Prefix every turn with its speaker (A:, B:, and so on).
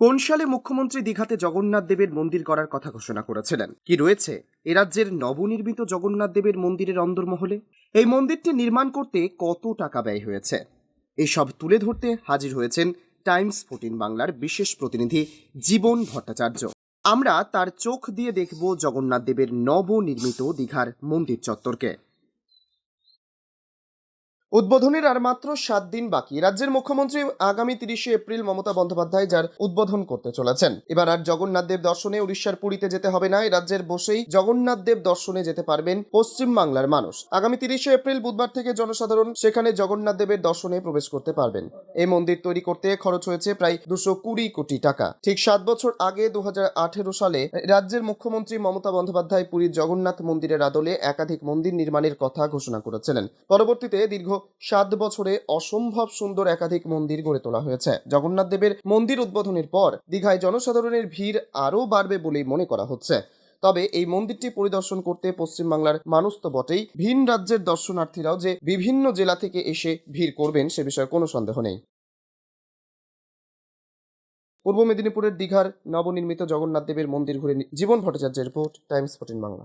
A: কোন সালে মুখ্যমন্ত্রী দীঘাতে জগন্নাথ দেবের মন্দির করার কথা ঘোষণা করেছিলেন? কি রয়েছে? এ রাজ্যের নবনির্মিত জগন্নাথ দেবের মন্দিরের অন্দরমহলে এই মন্দিরটি নির্মাণ করতে কত টাকা ব্যয় হয়েছে? এসব তুলে ধরতে হাজির হয়েছেন টাইমস ফোর্টিন বাংলার বিশেষ প্রতিনিধি জীবন ভট্টাচার্য। আমরা তার চোখ দিয়ে দেখব জগন্নাথ দেবের নবনির্মিত দীঘার মন্দির চত্বরকে। উদ্বোধনের আর মাত্র সাত দিন বাকি। রাজ্যের মুখ্যমন্ত্রী আগামী তিরিশে এপ্রিল মমতা বন্দ্যোপাধ্যায় যার উদ্বোধন করতে চলেছেন। এবার আর জগন্নাথ দেব দর্শনে উড়িষ্যার পুরীতে যেতে হবে না। রাজ্যের বসেই জগন্নাথ দেব দর্শনে যেতে পারবেন পশ্চিম বাংলার মানুষ। আগামী তিরিশে এপ্রিল বুধবার থেকে জনসাধারণ সেখানে জগন্নাথ দেবের দর্শনে প্রবেশ করতে পারবেন। এই মন্দির তৈরি করতে খরচ হয়েছে প্রায় দুশো কুড়ি কোটি টাকা। ঠিক সাত বছর আগে দু হাজার আঠেরো সালে রাজ্যের মুখ্যমন্ত্রী মমতা বন্দ্যোপাধ্যায় পুরীর জগন্নাথ মন্দিরের আদলে একাধিক মন্দির নির্মাণের কথা ঘোষণা করেছিলেন। পরবর্তীতে দীর্ঘ সাত বছরে অসম্ভব সুন্দর একাধিক মন্দির গড়ে তোলা হয়েছে। জগন্নাথ দেবের মন্দির উদ্বোধনের পর দীঘায় জনসাধারণের ভিড় আরও বাড়বে বলেই মনে করা হচ্ছে। তবে এই মন্দিরটি পরিদর্শন করতে পশ্চিমবাংলার মানুষ তো বটেই ভিন রাজ্যের দর্শনার্থীরাও যে বিভিন্ন জেলা থেকে এসে ভিড় করবেন সে বিষয়ে কোনো সন্দেহ নেই। পূর্ব মেদিনীপুরের দীঘার নবনির্মিত জগন্নাথ দেবের মন্দির ঘুরে জীবন ভট্টাচার্যের রিপোর্ট, টাইমস ফোর্টিন বাংলা।